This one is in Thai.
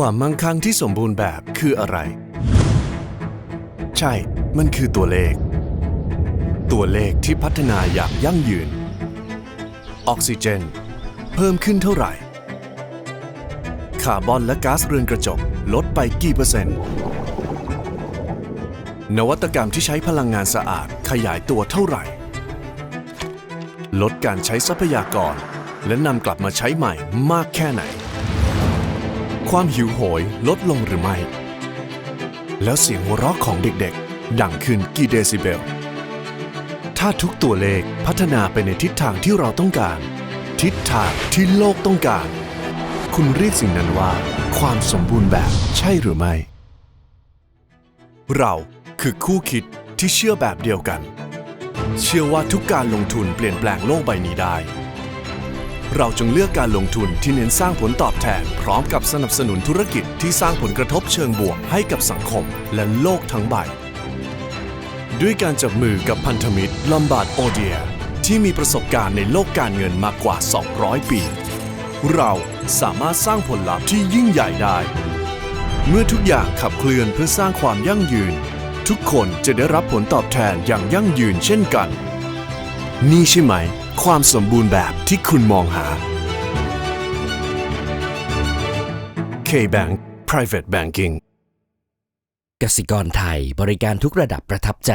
ความมั่งคั่งที่สมบูรณ์แบบคืออะไร ใช่ มันคือตัวเลข ตัวเลขที่พัฒนาอย่างยั่งยืน ออกซิเจน เพิ่มขึ้นเท่าไหร่ คาร์บอนและก๊าซเรือนกระจกลดไปกี่เปอร์เซ็นต์ นวัตกรรมที่ใช้พลังงานสะอาดขยายตัวเท่าไหร่ ลดการใช้ทรัพยากร และนำกลับมาใช้ใหม่มากแค่ไหน ความหิวโหยลดลงหรือไม่ แล้วเสียงหัวเราะของเด็กๆ ดังขึ้นกี่เดซิเบล ถ้าทุกตัวเลขพัฒนาไปในทิศทางที่เราต้องการ ทิศทางที่โลกต้องการ คุณเรียกสิ่งนั้นว่า ความสมบูรณ์แบบใช่หรือไม่ เราคือคู่คิดที่เชื่อแบบเดียวกัน เชื่อว่าทุกการลงทุนเปลี่ยนแปลงโลกใบนี้ได้ เราจึงเลือกการลงทุนที่เน้นสร้างผลตอบแทน พร้อมกับสนับสนุนธุรกิจที่สร้างผลกระทบเชิงบวกให้กับสังคมและโลกทั้งใบ ด้วยการจับมือกับพันธมิตรลอมบาร์ดโอเดียที่มีประสบการณ์ในโลกการเงินมากกว่า 200 ปี เราสามารถสร้างผลลัพธ์ที่ยิ่งใหญ่ได้ เมื่อทุกอย่างขับเคลื่อนเพื่อสร้างความยั่งยืน ทุกคนจะได้รับผลตอบแทนอย่างยั่งยืนเช่นกัน นี่ใช่ไหม ความสมบูรณ์แบบที่คุณมองหา K-Bank Private Banking กสิกรไทยบริการทุกระดับประทับใจ